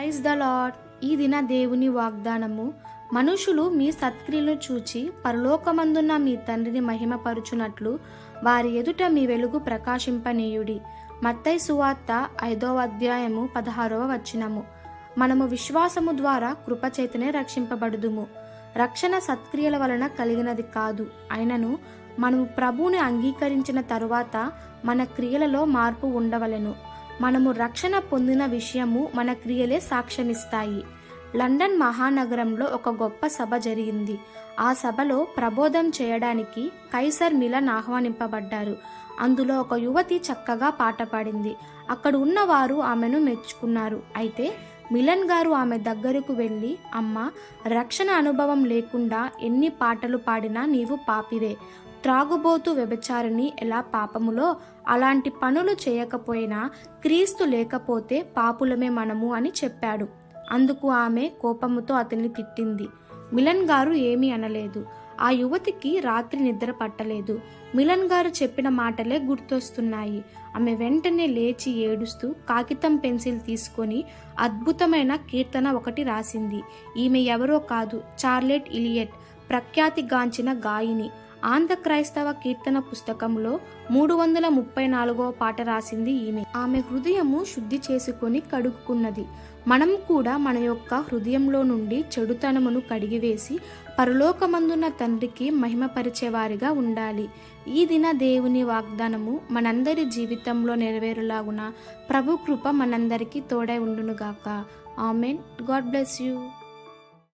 Praise the lord ఈ దిన దేవుని వాగ్దానము మనుషులు మీ సత్క్రియలను చూచి పరలోకమందున్న మీ తండ్రిని మహిమపరుచునట్లు వారి ఎదుట మీ వెలుగు ప్రకాశింపనీయుడి. మత్తై సువార్త ఐదవ అధ్యాయము పదహారవ వచనము. మనము విశ్వాసము ద్వారా కృపచేతనే రక్షింపబడుదుము. రక్షణ సత్క్రియల వలన కలిగినది కాదు. అయినను మనము ప్రభువుని అంగీకరించిన తరువాత మన క్రియలలో మార్పు ఉండవలెను. మనము రక్షణ పొందిన విషయము మన క్రియలే సాక్ష్యమిస్తాయి. లండన్ మహానగరంలో ఒక గొప్ప సభ జరిగింది. ఆ సభలో ప్రబోధం చేయడానికి కైసర్ మిలన్ ఆహ్వానింపబడ్డారు. అందులో ఒక యువతి చక్కగా పాట పాడింది. అక్కడ ఉన్నవారు ఆమెను మెచ్చుకున్నారు. అయితే మిలన్ గారు ఆమె దగ్గరకు వెళ్ళి అమ్మ రక్షణ అనుభవం లేకుండా ఎన్ని పాటలు పాడినా నీవు పాపివే. త్రాగుబోతు వ్యభిచారిని ఎలా పాపములో అలాంటి పనులు చేయకపోయినా క్రీస్తు లేకపోతే పాపులమే మనము అని చెప్పాడు. అందుకు ఆమె కోపముతో అతన్ని తిట్టింది. మిలన్ గారు ఏమీ అనలేదు. ఆ యువతికి రాత్రి నిద్ర పట్టలేదు. మిలన్ గారు చెప్పిన మాటలే గుర్తొస్తున్నాయి. ఆమె వెంటనే లేచి ఏడుస్తూ కాగితం పెన్సిల్ తీసుకొని అద్భుతమైన కీర్తన ఒకటి రాసింది. ఈమె ఎవరో కాదు చార్లెట్ ఇలియట్. ప్రఖ్యాతిగాంచిన గాయని. ఆంధ్ర క్రైస్తవ కీర్తన పుస్తకంలో మూడు వందల ముప్పై నాలుగవ పాట రాసింది ఈమె. ఆమె హృదయము శుద్ధి చేసుకొని కడుక్కున్నది. మనం కూడా మన యొక్క హృదయంలో నుండి చెడుతనమును కడిగివేసి పరలోకమందున్న తండ్రికి మహిమపరిచేవారిగా ఉండాలి. ఈ దిన దేవుని వాగ్దానము మనందరి జీవితంలో నెరవేరులాగున ప్రభు కృప మనందరికీ తోడై ఉండునుగాక. ఆమెన్. God bless you.